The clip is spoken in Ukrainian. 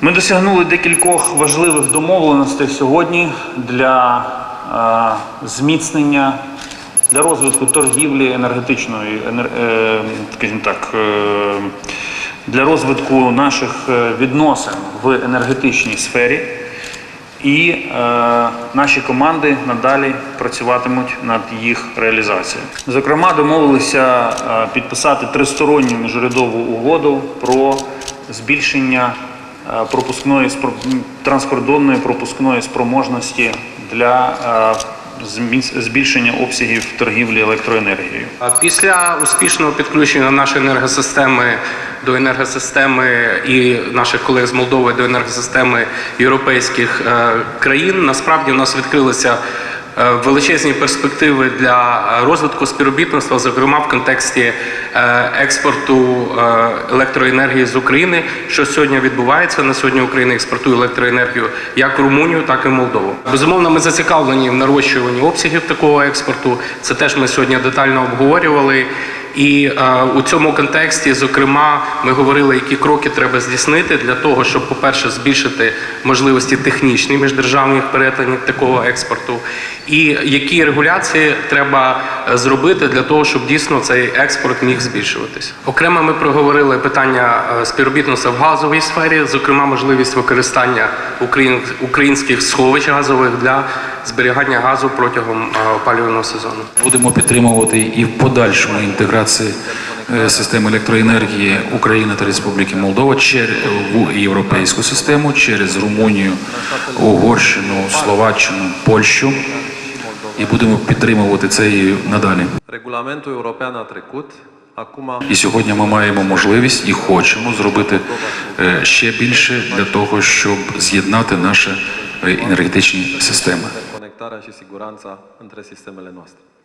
Ми досягнули декількох важливих домовленостей сьогодні для е, зміцнення, для розвитку торгівлі енергетичної, енер- е, скажімо так, е, для розвитку наших е, відносин в енергетичній сфері. І е, наші команди надалі працюватимуть над їх реалізацією. Зокрема, домовилися е, підписати тристоронню міжурядову угоду про збільшення пропускної спро- транскордонної пропускної спроможності для е, збільшення обсягів торгівлі електроенергією. Після успішного підключення нашої енергосистеми до енергосистеми і наших колег з Молдови до енергосистеми європейських е, країн, насправді у нас відкрилися е, величезні перспективи для е, розвитку співробітництва, зокрема в контексті е, експорту е, електроенергії з України, що сьогодні відбувається. На сьогодні Україна експортує електроенергію як в Румунію, так і в Молдову. Безумовно, ми зацікавлені в нарощуванні обсягів такого експорту. Це теж ми сьогодні детально обговорювали. І е, у цьому контексті, зокрема, ми говорили, які кроки треба здійснити для того, щоб, по-перше, збільшити можливості технічні міждержавних перетинів такого експорту, і які регуляції треба е, зробити для того, щоб дійсно цей експорт міг збільшуватись. Окремо ми проговорили питання е, співробітництва в газовій сфері, зокрема, можливість використання україн- українських сховищ газових для зберігання газу протягом е, опалювального сезону. Будемо підтримувати і в подальшому інтеграції е, системи електроенергії України та Республіки Молдова чер- в європейську систему через Румунію, Угорщину, Словаччину, Польщу. І будемо підтримувати це і надалі. European a trecut, І сьогодні ми маємо можливість і хочемо зробити е, ще більше для того, щоб з'єднати наші е, енергетичні системи.